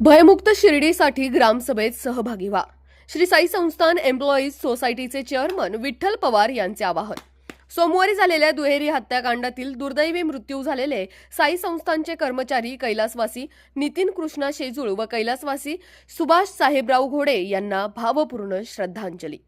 भयमुक्त शिर्डीसाठी ग्रामसभेत सहभागी व्हा. श्री साई संस्थान एम्प्लॉईज सोसायटीचे चेअरमन विठ्ठल पवार यांचे आवाहन. सोमवारी झालेल्या दुहेरी हत्याकांडातील दुर्दैवी मृत्यू झालेले साई संस्थानचे कर्मचारी कैलासवासी नितीन कृष्णा शेजूळ व कैलासवासी सुभाष साहेबराव घोडे यांना भावपूर्ण श्रद्धांजली.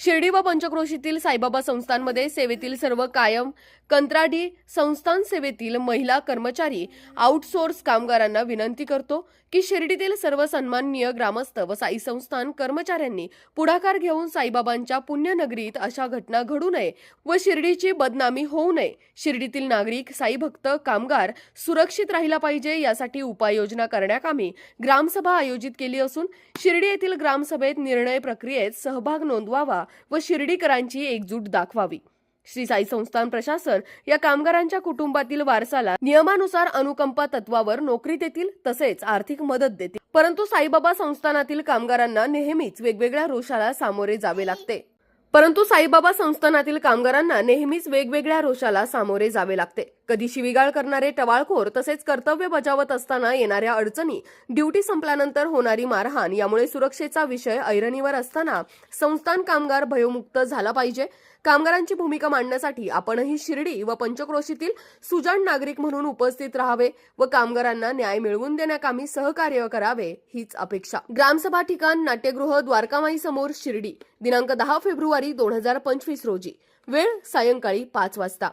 शिर्डी व पंचक्रोशीतील साईबाबा संस्थांमध्ये सेवेतील सर्व कायम कंत्राटी संस्थान सेवेतील महिला कर्मचारी आउटसोर्स कामगारांना विनंती करतो की शिर्डीतील सर्व सन्माननीय ग्रामस्थ व साई संस्थान कर्मचाऱ्यांनी पुढाकार घेऊन साईबाबांच्या पुण्यनगरीत अशा घटना घडू नये व शिर्डीची बदनामी होऊ नये. शिर्डीतील नागरिक साई भक्त कामगार सुरक्षित राहिला पाहिजे यासाठी उपाययोजना करण्याकामी ग्रामसभा आयोजित केली असून शिर्डी येथील ग्रामसभेत निर्णय प्रक्रियेत सहभाग नोंदवावा व शिर्डीकरांची एकजूट दाखवावी. श्री साई संस्थान प्रशासन या कामगारांच्या कुटुंबातील वारसाला नियमानुसार अनुकंपा तत्वावर नोकरी देतील तसेच आर्थिक मदत देतील. परंतु साईबाबा संस्थानातील कामगारांना नेहमीच वेगवेगळ्या रोषाला सामोरे जावे लागते. परंतु साईबाबा संस्थानातील कामगारांना नेहमीच वेगवेगळ्या रोषाला सामोरे जावे लागते. कधी शिवीगाळ करणारे टवाळखोर तसेच कर्तव्य बजावत असताना येणाऱ्या अडचणी ड्युटी संपल्यानंतर होणारी मारहाण यामुळे सुरक्षेचा विषय ऐरणीवर असताना संस्थान कामगार भयमुक्त झाला पाहिजे. कामगारांची भूमिका मांडण्यासाठी आपणही शिर्डी व पंचक्रोशीतील सुजाण नागरिक म्हणून उपस्थित राहावे व कामगारांना न्याय मिळवून देण्याकामी सहकार्य करावे हीच अपेक्षा. ग्रामसभा ठिकाण नाट्यगृह द्वारकामाई समोर शिर्डी. दिनांक दहा फेब्रुवारी दोन हजार पंचवीस रोजी. वेळ सायंकाळी पाच वाजता.